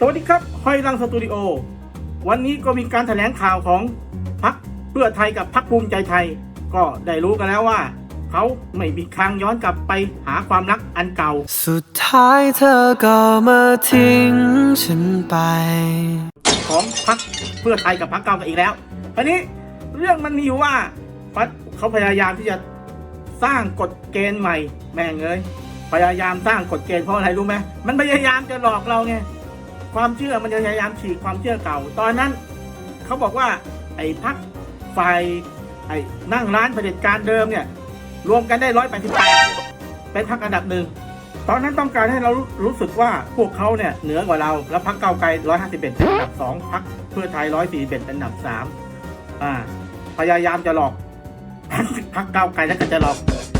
สวัสดีครับหอยรังสตูดิโอ วันนี้ก็มีการแถลงข่าวของพักเพื่อไทยกับพักภูมิใจไทย ก็ได้รู้กันแล้วว่า เขาไม่มีทางย้อนกลับไปหาความรักอันเก่า สุดท้ายเธอก็มาทิ้งฉันไป ของพักเพื่อไทยกับพักเก้าวไกลอีกแล้วทีนี้เรื่องมันมีอยู่ว่าพักเขาพยายามที่จะสร้างกฎเกณฑ์ใหม่ แม่งเลยพยายามสร้างกฎเกณฑ์เพราะอะไรรู้ไหมมันพยายามจะหลอกเราไง ความเชื่อมันจะพยายามฉีกความเชื่อเก่า ตอนนั้นเขาบอกว่าไอ้พักฝ่ายไอ้นั่งร้านเผด็จการเดิมเนี่ยรวมกันได้ร้อยแปดสิบแปดเป็นพักอันดับหนึ่งตอนนั้นต้องการให้เรารู้สึกว่าพวกเขาเนี่ยเหนือกว่าเราแล้วพักเก้าไกล151เป็นอันดับ2พักเพื่อไทย141เป็นอันดับ3อ่าพยายามจะหลอกพักเก้าไกลแล้วก็จะหลอก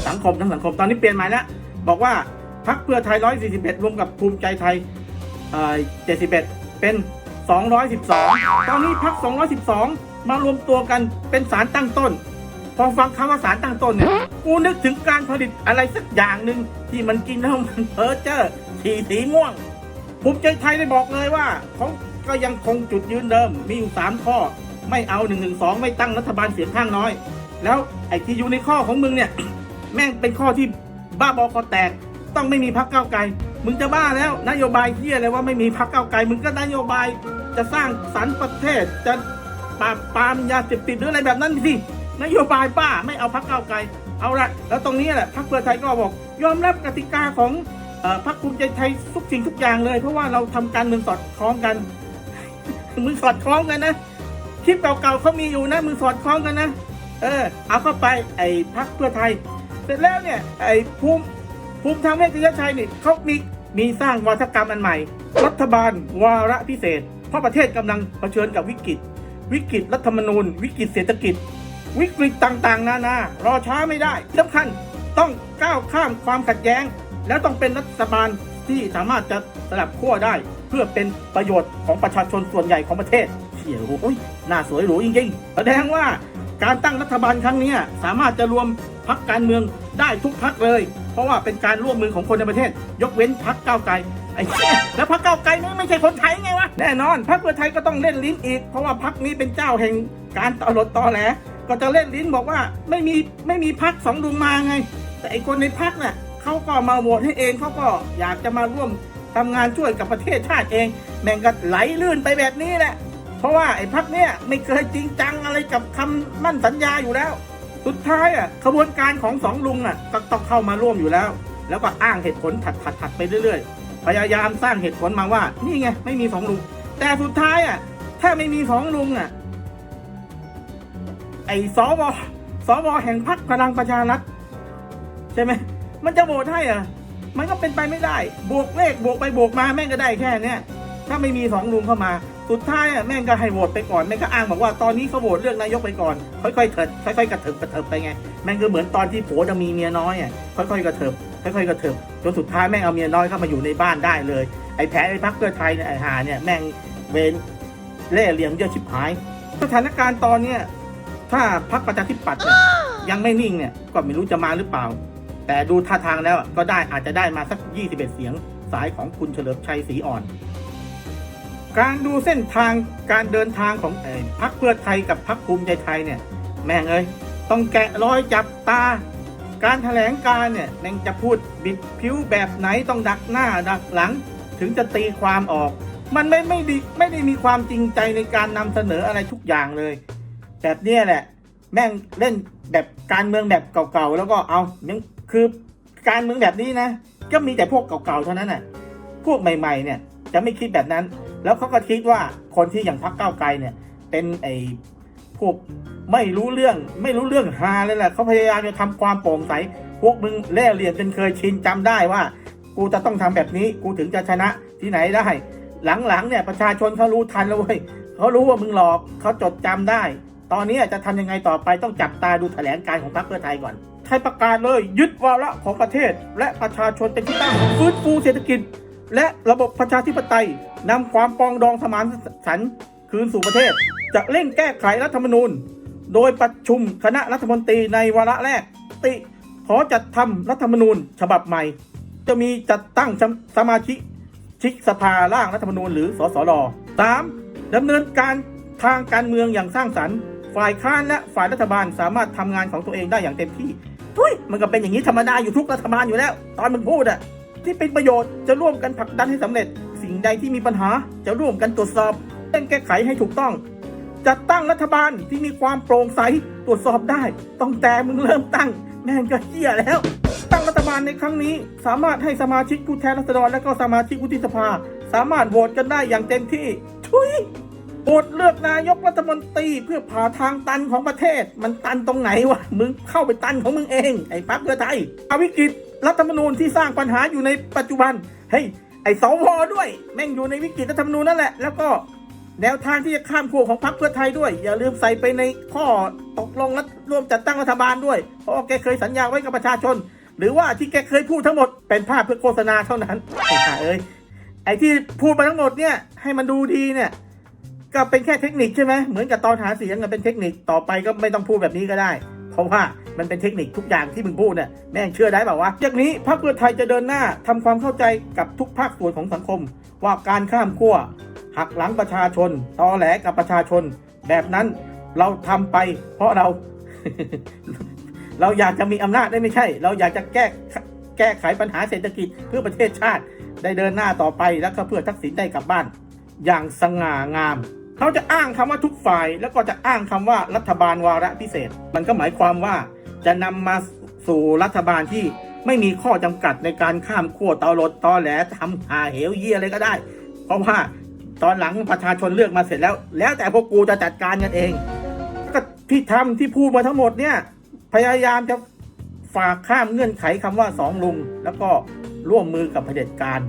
สังคมทั้งสังคมตอนนี้เปลี่ยนใหม่แล้วบอกว่าพักเพื่อไทย141รวมกับภูมิใจไทย เอ่อ71เป็น 212 ตอนนี้พัก 212 มารวมตัวกันเป็นสารตั้งต้น พอฟังคำว่าสารตั้งต้นเนี่ยกูนึกถึงการผลิตอะไรสักอย่างหนึ่งที่มันกินแล้วมันเพ้อเจ้อฉี่สีม่วงภูมิใจไทยได้บอกเลยว่าเขาก็ยังคงจุดยืนเดิม มีอยู่สามข้อ ไม่เอาหนึ่งหนึ่งสองไม่ตั้งรัฐบาลเสียงข้างน้อย แล้วไอ้ที่อยู่ในข้อของมึงเนี่ย แม่งเป็นข้อที่บ้าบอคอแตก ต้องไม่มีพักเก้าไกล มึงจะบ้าแล้ว นโยบายเที่ยอะไรว่าไม่มีพักเก้าไกล มึงก็นโยบายจะสร้างสรรค์ประเทศจะปราบปรามยาเสพติดหรืออะไรแบบนั้นสินโยบายบ้าไม่เอาพักเก้าไกล เอาละแล้วตรงนี้แหละพักเพื่อไทยก็บอก ยอมรับกติกาของอพักภูมิใจไทยทุกสิ่งทุกอย่างเลย เพราะว่าเราทำการเมืองสอดคล้องกันมึงสอดคล้องกันนะคลิปเก่าๆเขามีอยู่นะมึงสอดคล้องกันนะเออ เอาเข้าไปไอ้พักเพื่อไทย เสร็จแล้วเนี่ยไอ้ภูมิภูมิธรรมเวชยชัยนี่เขามี มีสร้างวัฒกรรมอันใหม่ รัฐบาลวาระพิเศษ เพราะประเทศกำลังเผชิญกับวิกฤต วิกฤตรัฐธรรมนูญ วิกฤตเศรษฐกิจ วิกฤตต่างๆ นานารอช้าไม่ได้สำคัญต้องก้าวข้ามความขัดแย้ง แล้วต้องเป็นรัฐบาลที่สามารถจะสลับขั้วได้ เพื่อเป็นประโยชน์ของประชาชนส่วนใหญ่ของประเทศเชี่ยโอ้ยน่าสวยหรูจริงๆแสดงว่าการตั้งรัฐบาลครั้งนี้สามารถจะรวมพักการเมือง ได้ทุกพักเลย เพราะว่าเป็นการร่วมมือของคนในประเทศ ยกเว้นพักก้าวไกลไอ้เหี้ยแล้วพักก้าวไกลนี่ไม่ใช่คนไทยไงวะ แน่นอนพักเพื่อไทยก็ต้องเล่นลิ้นอีก เพราะว่าพักนี้เป็นเจ้าแห่งการตลดตอแหลก็จะเล่นลิ้นบอกว่าไม่มีไม่มีพักสองลุงมาไง แต่ไอคนในพักเนี่ยเขาก็มาโหวตให้เองเขาก็อยากจะมาร่วมทำงานช่วยกับประเทศชาติเอง แม่งก็ไหลลื่นไปแบบนี้แหละ เพราะว่าไอ้พักเนี่ยไม่เคยจริงจังอะไรกับคำมั่นสัญญาอยู่แล้ว สุดท้ายอะขบวนการของสองลุงอะก็ต้องเข้ามาร่วมอยู่แล้ว แล้วก็อ้างเหตุผลถัดถัดถัดไปเรื่อยๆ พยายามสร้างเหตุผลมาว่า นี่ไงไม่มีสองลุง แต่สุดท้ายอะถ้าไม่มีสองลุงอะไอ้สวสวแห่งพรรคพลังประชารัฐใช่ไหมมันจะโหวตให้เหรอมันก็เป็นไปไม่ได้ บวกเลขบวกไปบวกมาแม่งก็ได้แค่เนี้ยถ้าไม่มีสองลุงเข้ามา สุดท้ายอะแม่งก็ให้โหวตไปก่อนแม่งก็อ้างบอกว่าตอนนี้เขาโหวตเลือกนายกไปก่อน ค่อยๆเถิดค่อยๆกระเถิบกระเถิบไปไงแม่งก็เหมือนตอนที่ผัวจะมีเมียน้อยอะค่อยๆกระเถิบค่อยๆกระเถิบจนสุดท้ายแม่งเอาเมียน้อยเข้ามาอยู่ในบ้านได้เลยไอ้แผลไอ้พักเพื่อไทยเนี่ยไอ้หาเนี่ยแม่งเวนเล่เหลี่ยมเยอะชิบหาย สถานการณ์ตอนเนี้ยถ้าพรรคประชาธิปัตย์เนี่ยยังไม่นิ่งเนี่ยก็ไม่รู้จะมาหรือเปล่า แต่ดูท่าทางแล้วก็ได้อาจจะได้มาสัก 21 เสียงสายของคุณเฉลิมชัยศรีอ่อน การดูเส้นทางการเดินทางของเอ่อพรรคเพื่อไทยกับพรรคภูมิใจไทยเนี่ย แม่งเอ้ยต้องแกะรอยจับตา การแถลงการเนี่ยแม่งจะพูดบิดผิวแบบไหนต้องดักหน้าดักหลัง ถึงจะตีความออก มันไม่ไม่ดีไม่ได้มีความจริงใจในการนำเสนออะไรทุกอย่างเลย แบบนี้แหละ แม่งเล่นแบบการเมืองแบบเก่าๆแล้วก็เอายังคือการเมืองแบบนี้นะ ก็มีแต่พวกเก่าๆเท่านั้นน่ะพวกใหม่ ๆ เนี่ยจะไม่คิดแบบนั้น แล้วเขาก็คิดว่าคนที่อย่างพักเก้าวไกลเนี่ย เป็นไอ้พวกไม่รู้เรื่องไม่รู้เรื่องฮาเลยแหละเขาพยายามจะทำความโปร่งใสพวกมึงเล่เหลี่ยมจนเคยชินจำได้ว่า กูจะต้องทำแบบนี้กูถึงจะชนะที่ไหนได้ หลังๆเนี่ยประชาชนเขารู้ทันแล้วเว้ยเขารู้ว่ามึงหลอกเขาจดจำได้ ตอนนี้จะทำยังไงต่อไปต้องจับตาดูแถลงการของพรรคเพื่อไทยก่อนไทยประกาศเลย ยึดวาระของประเทศ และประชาชนเป็นที่ตั้งฟื้นฟูเศรษฐกิจ และระบบประชาธิปไตยนำความปองดองสมานฉันท์คืนสู่ประเทศ จะเร่งแก้ไขรัฐธรรมนูญ โดยประชุมคณะรัฐมนตรีในวาระแรก ติขอจัดทำรัฐธรรมนูญฉบับใหม่ จะมีจัดตั้งสมสมาชิกชิกสภาร่างรัฐธรรมนูญหรือสสรสามดำเนินการทางการเมืองอย่างสร้างสรรค์ ฝ่ายค้านและฝ่ายรัฐบาลสามารถทำงานของตัวเองได้อย่างเต็มที่ทุยมันก็เป็นอย่างนี้ธรรมดาอยู่ทุกรัฐบาลอยู่แล้ว ตอนมึงพูดอะ ที่เป็นประโยชน์จะร่วมกันผลักดันให้สำเร็จ สิ่งใดที่มีปัญหาจะร่วมกันตรวจสอบเร่งแก้ไขให้ถูกต้อง จัดตั้งรัฐบาลที่มีความโปร่งใสตรวจสอบได้ ต้องแต่มึงเริ่มตั้ง แม่งก็เหี้ยแล้ว ตั้งรัฐบาลในครั้งนี้ สามารถให้สมาชิกผู้แทนราษฎรและก็สมาชิกวุฒิสภา สามารถโหวตกันได้อย่างเต็มที่ทุยโหวตเลือกนายกรัฐมนตรีเพื่อผ่าทางตันของประเทศ มันตันตรงไหนวะมึงเข้าไปตันของมึงเองไอ้ปั๊บเพื่อไทยเอาวิกฤต รัฐธรรมนูญที่สร้างปัญหาอยู่ในปัจจุบันเฮ้ยไอ้สวด้วย แม่งอยู่ในวิกฤตรัฐธรรมนูญนั่นแหละ แล้วก็แนวทางที่จะข้ามขั้วของพรรคเพื่อไทยด้วย อย่าลืมใส่ไปในข้อตกลงและร่วมจัดตั้งรัฐบาลด้วย เพราะแกเคยสัญญาไว้กับประชาชน หรือว่าที่แกเคยพูดทั้งหมดเป็นภาพเพื่อโฆษณาเท่านั้นไอ้ห่าเอ้ยไอ้ที่พูดมาทั้งหมดเนี่ยให้มันดูดีเนี่ยก็เป็นแค่เทคนิคใช่ไหมเหมือนกับตอนหาเสียงเป็นเทคนิคต่อไปก็ไม่ต้องพูดแบบนี้ก็ได้ เพราะว่า มันเป็นเทคนิคทุกอย่างที่มึงพูดเนี่ยแม่งเชื่อได้เปล่าวะจากนี้พรรคเพื่อไทยจะเดินหน้าทำความเข้าใจกับทุกภาคส่วนของสังคม ว่าการข้ามขั้วหักหลังประชาชนตอแหลกับประชาชน แบบนั้นเราทำไป เพราะเรา เราอยากจะมีอำนาจได้ไม่ใช่ เราอยากจะแก้แก้ไขปัญหาเศรษฐกิจเพื่อประเทศชาติ ได้เดินหน้าต่อไปแล้วก็เพื่อทักษิณได้กลับบ้าน อย่างสง่างามเขาจะอ้างคำว่าทุกฝ่าย แล้วก็จะอ้างคำว่ารัฐบาลวาระพิเศษ มันก็หมายความว่า จะนำมาสู่รัฐบาลที่ไม่มีข้อจำกัดในการข้ามขั้วตอรดตอแหลทำหาเหวเยี่ยอะไรก็ได้ เพราะว่าตอนหลังประชาชนเลือกมาเสร็จแล้ว แล้วแต่พวกกูจะจัดการกันเองก็ที่ทำที่พูดมาทั้งหมดเนี่ย พยายามจะฝากข้ามเงื่อนไขคำว่าสองลุง แล้วก็ร่วมมือกับเผด็จการ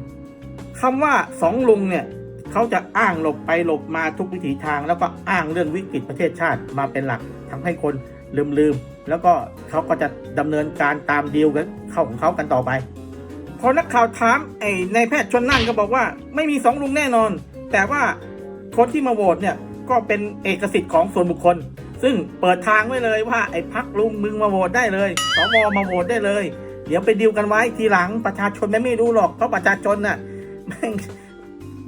คำว่าสองลุงเนี่ยเขาจะอ้างหลบไปหลบมาทุกวิถีทาง แล้วก็อ้างเรื่องวิกฤตประเทศชาติมาเป็นหลักทำให้คนลืมลืม แล้วก็เขาก็จะดำเนินการตามดีลกันเข้าของเขากันต่อไป พอนักข่าวถามไอ้ในายแพทย์ชนนั่นก็บอกว่า ไม่มีสองลุงแน่นอน แต่ว่าคนที่มาโหวตเนี่ยก็เป็นเอกสิทธิ์ของส่วนบุคคล ซึ่งเปิดทางไว้เลยว่าไอ้พักลุงมึงมาโหวตได้เลยสวมาโหวตได้เลย เดี๋ยวไปดีลกันไว้ทีหลังประชาชนไม่ไม่รู้หรอกเพราะประชาชนน่ะ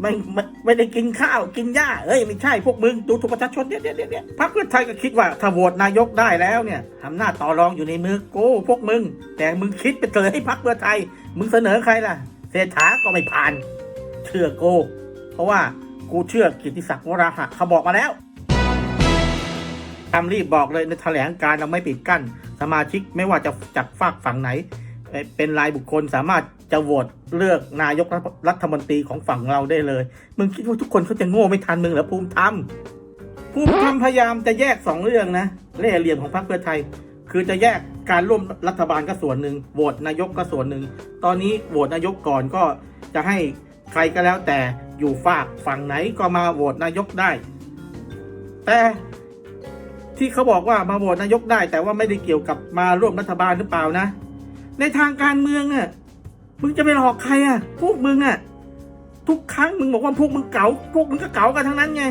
ไม่ไม่ไม่ได้กินข้าวกินหญ้าเอ้ยไม่ใช่พวกมึงดูถูกประชาชนเนี่ยเนี่ยเนี่ยพรรคเพื่อไทยก็คิดว่าถ้าโหวตนายกได้แล้วเนี่ยอำนาจต่อรองอยู่ในมือกูพวกมึง แต่มึงคิดไปเลยให้พรรคเพื่อไทย มึงเสนอใครล่ะเศรษฐาก็ไม่ผ่าน เชื่อกูเพราะว่ากูเชื่อกิติศักดิ์วราหะเขาบอกมาแล้วทำรีบบอกเลยในแถลงการเราไม่ปิดกั้น สมาชิกไม่ว่าจะจากฝากฝั่งไหน เป็นรายบุคคลสามารถจะโหวตเลือกนายกรัฐมนตรีของฝั่งเราได้เลย มึงคิดว่าทุกคนเขาจะโง่ไม่ทันมึงเหรอภูมิธรรมภูมิธรรมพยายามจะแยกสองเรื่องนะเล่เหลี่ยมของพรรคเพื่อไทย คือจะแยกการร่วมรัฐบาลก็ส่วนหนึ่งโหวตนายกก็ส่วนหนึ่ง ตอนนี้โหวตนายกก่อนก็จะให้ใครก็แล้วแต่อยู่ฝากฝั่งไหนก็มาโหวตนายกได้ แต่ที่เขาบอกว่ามาโหวตนายกได้ แต่ว่าไม่ได้เกี่ยวกับมาร่วมรัฐบาลหรือเปล่านะ ในทางการเมืองอะมึงจะไปหลอกใครอะ พวกมึงอะ ทุกครั้งมึงบอกว่าพวกมึงเก๋าพวกมึงก็เก๋ากันทั้งนั้นไง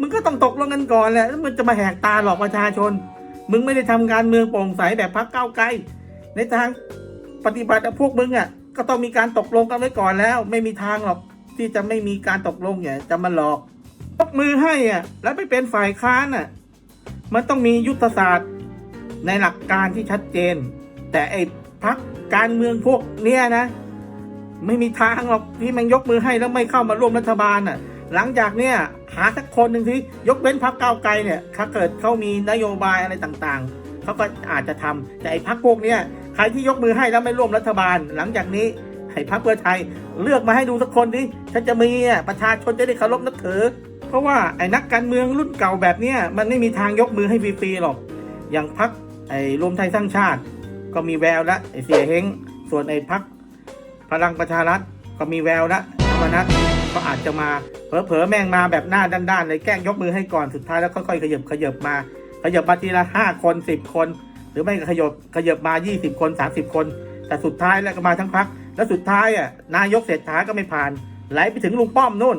มึงก็ต้องตกลงกันก่อนแหละแล้วมึงจะมาแหกตาหลอกประชาชน มึงไม่ได้ทำการเมืองโปร่งใสแบบพรรคก้าวไกล ในทางปฏิบัติพวกมึงอะ ก็ต้องมีการตกลงกันไว้ก่อนแล้ว ไม่มีทางหรอกที่จะไม่มีการตกลงเนี่ยจะมาหลอกยกมือให้อะ แล้วไปเป็นฝ่ายค้านอะ มันต้องมียุทธศาสตร์ในหลักการที่ชัดเจน แต่ไอ้พัก การเมืองพวกเนี้ยนะ ไม่มีทางหรอกที่มันยกมือให้แล้วไม่เข้ามาร่วมรัฐบาลน่ะ หลังจากเนี้ยหาสักคนหนึ่งที่ยกเว้นพักก้าวไกลเนี่ย ถ้าเกิดเขามีนโยบายอะไรต่างๆเขาก็อาจจะทำแต่ไอ้พักพวกเนี้ยใครที่ยกมือให้แล้วไม่ร่วมรัฐบาล หลังจากนี้ให้พักเพื่อไทยเลือกมาให้ดูสักคนดิฉันจะมีประชาชนจะได้เคารพนับถือ เพราะว่าไอ้นักการเมืองรุ่นเก่าแบบเนี้ยมันไม่มีทางยกมือให้ฟรีๆหรอก อย่างพักไอ้รวมไทยสร้างชาติ ก็มีแววล้วไอเสียเฮงส่วนไอ้พักพลังประชารัฐก็มีแววล้วธรรมนัฐก็อาจจะมาเผลอๆแม่งมาแบบหน้าด้านๆเลยแกล้งยกมือให้ก่อนสุดท้ายแล้วค่อยๆขยับขยับมา ขยับมาทีละห้าคนสิบคน หรือไม่ก็ขยับขยับมายี่สิบคนสามสิบคน แต่สุดท้ายแล้วก็มาทั้งพัก แล้วสุดท้ายอะนายกเศรษฐาก็ไม่ผ่านไหลไปถึงลุงป้อมนู่น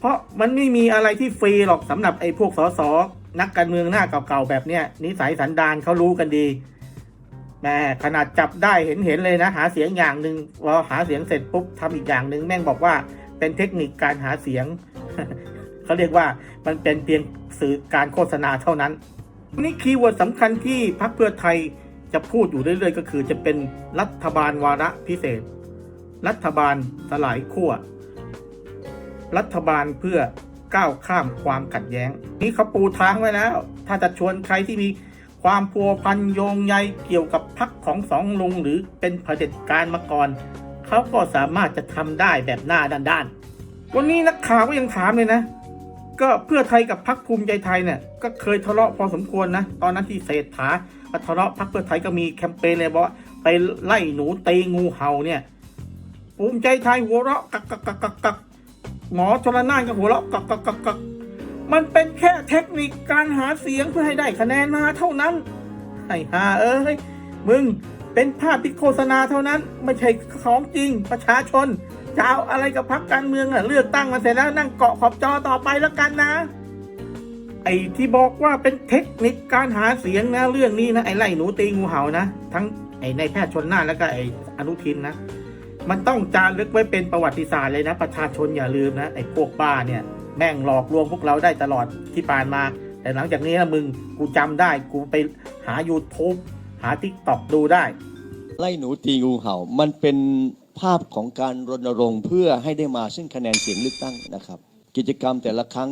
เพราะมันไม่มีอะไรที่ฟรีหรอกสำหรับไอ้พวกสสนักการเมืองหน้าเก่าๆแบบเนี้ยนิสัยสันดานเขารู้กันดี แม่ขนาดจับได้เห็นเห็นๆเลยนะ หาเสียงอย่างหนึ่งพอหาเสียงเสร็จปุ๊บทำอีกอย่างหนึ่งแม่งบอกว่าเป็นเทคนิคการหาเสียงเขาเรียกว่ามันเป็นเพียงสื่อการโฆษณาเท่านั้นนี่คีย์เวิร์ดสำคัญที่พรรคเพื่อไทยจะพูดอยู่เรื่อยๆ ก็คือจะเป็นรัฐบาลวาระพิเศษ รัฐบาลสลายขั้วรัฐบาลเพื่อก้าวข้ามความขัดแย้ง นี่เขาปูทางไว้แล้ว ถ้าจะชวนใครที่มี ความพัวพันโยงใยเกี่ยวกับพรรคของสองลุงหรือเป็นเผด็จการมาก่อน เขาก็สามารถจะทำได้แบบหน้าด้านๆ วันนี้นักข่าวก็ยังถามเลยนะ ก็เพื่อไทยกับพรรคภูมิใจไทยเนี่ยก็เคยทะเลาะพอสมควรนะ ตอนนั้นที่เศรษฐาทะเลาะพรรคเพื่อไทยก็มีแคมเปญเลยบอกว่าไปไล่หนูเตีงูเห่าเนี่ย ภูมิใจไทยหัวเราะกักกักกักกักกักหมอชลนานก็หัวเราะกักกักกักกัก มันเป็นแค่เทคนิคการหาเสียงเพื่อให้ได้คะแนนมาเท่านั้นไอ้ห่าเอ้ยมึงเป็นภาพที่โฆษณาเท่านั้น ไม่ใช่ของจริงประชาชน จะเอาอะไรกับพรรคการเมืองอะเลือกตั้งมาเสร็จแล้วนั่งเกาะขอบจอต่อไปแล้วกันนะ ไอ้ที่บอกว่าเป็นเทคนิคการหาเสียงนะเรื่องนี้นะไอ้ไล่หนูตีงูเห่านะ ทั้งไอ้ในแพทย์ชนน่าแล้วก็ไอ้อนุทินนะ มันต้องจารึกไว้เป็นประวัติศาสตร์เลยนะ ประชาชนอย่าลืมนะไอ้พวกบ้าเนี่ย แม่งหลอกลวงพวกเราได้ตลอดที่ผ่านมา แต่หลังจากนี้นะมึงกูจำได้กูไปหา YouTube หา TikTok ดูได้ ไล่หนูตีงูเห่า มันเป็นภาพของการรณรงค์เพื่อให้ได้มาซึ่งคะแนนเสียงเลือกตั้งนะครับ กิจกรรมแต่ละครั้ง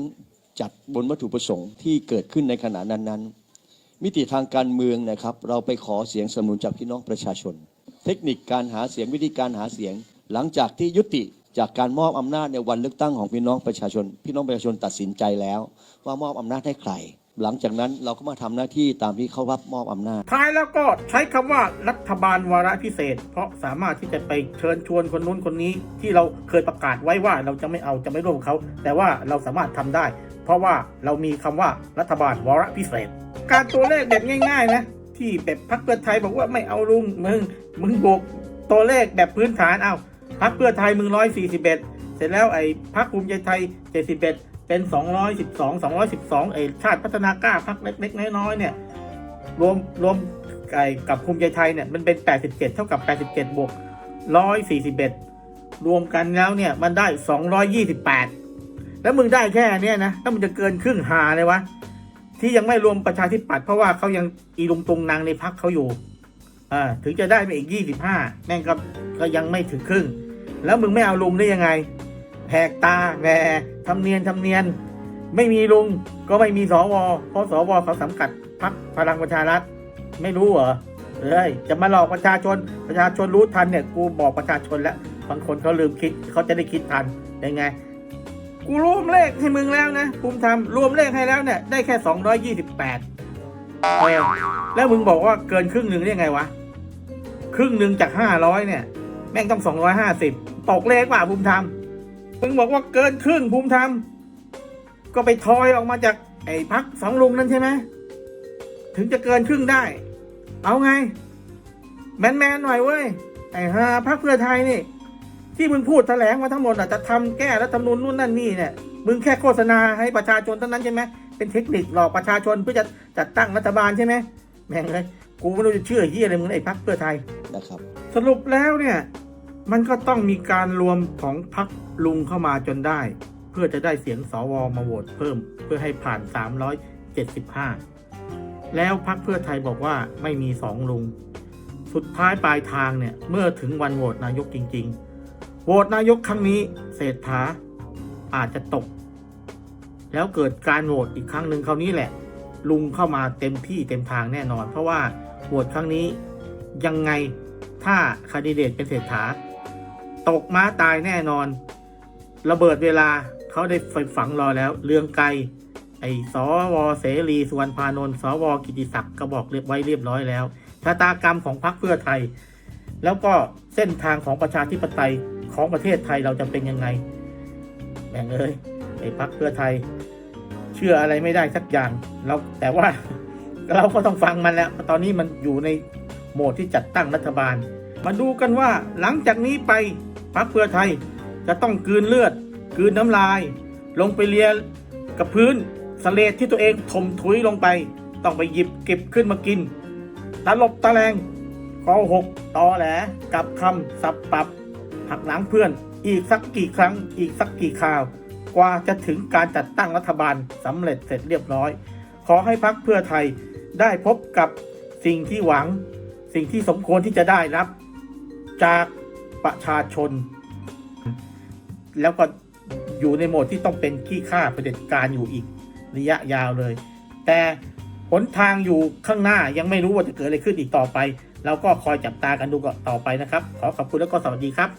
จัดบนวัตถุประสงค์ที่เกิดขึ้นในขณะนั้นๆ มิติทางการเมืองนะครับ เราไปขอเสียงสนับสนุนจากพี่น้องประชาชน เทคนิคการหาเสียงวิธีการหาเสียง หลังจากที่ยุติ จากการมอบอำนาจในวันเลือกตั้งของพี่น้องประชาชน พี่น้องประชาชนตัดสินใจแล้ว ว่ามอบอำนาจให้ใคร หลังจากนั้นเราก็มาทำหน้าที่ตามที่เขารับมอบอำนาจ ท้ายแล้วก็ใช้คำว่ารัฐบาลวาระพิเศษ เพราะสามารถที่จะไปเชิญชวนคนนู้นคนนี้ ที่เราเคยประกาศไว้ว่าเราจะไม่เอาจะไม่ร่วมเขา แต่ว่าเราสามารถทำได้ เพราะว่าเรามีคำว่ารัฐบาลวาระพิเศษ การตัวเลขแบบง่าย ๆ นะ ที่แบบพรรคเพื่อไทยบอกว่าไม่เอาลุงมึงมึงบวกตัวเลขแบบพื้นฐานเอา พรรคเพื่อไทยมึงร้อยสี่สิบเอ็ดเสร็จแล้วไอ้พรรคภูมิใจไทยเจ็ดสิบเอ็ดเป็นสองร้อยสิบสองสองร้อยสิบสองไอ้ชาติพัฒนากล้าพรรคเล็กๆน้อยๆเนี่ยรวมรวมไก่กับภูมิใจไทยเนี่ยมันเป็น87เจ็ดเท่ากับ87บเจ็ดบวก141รวมกันแล้วเนี่ยมันได้228แปดแล้วมึงได้แค่เนี้ยนะแล้วมันจะเกินครึ่งหาเลยวะที่ยังไม่รวมประชาธิปัตย์เพราะว่าเขายังอีลุงตุงนางในพักเขาอยู่อ่าถึงจะได้ไปอีก25แม่งก็ก็ยังไม่ถึงครึ่ง แล้วมึงไม่เอาลุงได้ยังไงแหกตาแหวทำเนียนทำเนียน ไม่มีลุงก็ไม่มีสวเพราะสวเขาสังกัดพรรคพลังประชารัฐ ไม่รู้เหรอเอ้ยจะมาหลอกประชาชนประชาชนรู้ทันเนี่ย กูบอกประชาชนแล้วบางคนเขาลืมคิดเขาจะได้คิดทันยังไง กูรวมเลขให้มึงแล้วนะภูมิธรรมรวมเลขให้แล้วเนี่ย ได้แค่228เออแล้วมึงบอกว่าเกินครึ่งหนึ่งได้ยังไงวะ ครึ่งหนึ่งจาก500เนี่ย แม่งต้อง250 ตกเลขว่ะภูมิธรรมมึงบอกว่าเกินครึ่งภูมิธรรมก็ไปทอยออกมาจากไอ้พักสองลุงนั่นใช่ไหมถึงจะเกินครึ่งได้ เอาไง แมนแมนๆหน่อยเว้ยไอ้ฮาพักเพื่อไทยนี่ ที่มึงพูดแถลงมาทั้งหมดอะจะทำแก้รัฐธรรมนูญนู่นนั่นนี่เนี่ยมึงแค่โฆษณาให้ประชาชนเท่านั้นใช่ไหมเป็นเทคนิคหลอกประชาชนเพื่อจะจัดตั้งรัฐบาลใช่ไหมแม่งเลยกูไม่รู้จะเชื่อเฮียอะไรมึงไอ้พักเพื่อไทยนะครับ สรุปแล้วเนี่ย มันก็ต้องมีการรวมของพักลุงเข้ามาจนได้ เพื่อจะได้เสียงสวมาโหวตเพิ่ม เพื่อให้ผ่าน 375 แล้วพักเพื่อไทยบอกว่าไม่มีสองลุง สุดท้ายปลายทางเนี่ย เมื่อถึงวันโหวตนายกจริง ๆ โหวตนายกครั้งนี้เศรษฐาอาจจะตก แล้วเกิดการโหวตอีกครั้งหนึ่งคราวนี้แหละ ลุงเข้ามาเต็มที่เต็มทางแน่นอน เพราะว่าโหวตครั้งนี้ยังไงถ้าคาดิเดตเป็นเศรษฐา ตกม้าตายแน่นอน ระเบิดเวลาเขาได้ไฟฝังรอแล้วเรืองไกรไอ้สวเสรีสุวรรณพานนท์สวกิติศักดิ์ก็บอกเรียบไว้เรียบร้อยแล้วชะตากรรมของพรรคเพื่อไทย แล้วก็เส้นทางของประชาธิปไตยของประเทศไทยเราจะเป็นยังไงแบ่งเลยไอ้พรรคเพื่อไทย เชื่ออะไรไม่ได้สักอย่างเราแต่ว่าเราก็ต้องฟังมันแล้ว ตอนนี้มันอยู่ในโหมดที่จัดตั้งรัฐบาล มาดูกันว่าหลังจากนี้ไป พรรคเพื่อไทยจะต้องกืนเลือด กืนน้ำลาย ลงไปเลียกับพื้นสเลดที่ตัวเองถมถุยลงไป ต้องไปหยิบเก็บขึ้นมากินตลบตะแลงคอหกตอแหลกับคำสับปรับ หักหลังเพื่อน อีกสักกี่ครั้ง อีกสักกี่คราว กว่าจะถึงการจัดตั้งรัฐบาลสำเร็จเสร็จเรียบร้อย ขอให้พักเพื่อไทยได้พบกับสิ่งที่หวัง สิ่งที่สมควรที่จะได้รับ จาก ประชาชน แล้วก็อยู่ในโหมดที่ต้องเป็นขี้ข้าเผด็จการอยู่อีกระยะยาวเลย แต่หนทางอยู่ข้างหน้ายังไม่รู้ว่าจะเกิดอะไรขึ้นอีกต่อไป เราก็คอยจับตากันดูกันต่อไปนะครับ ขอขอบคุณแล้วก็สวัสดีครับ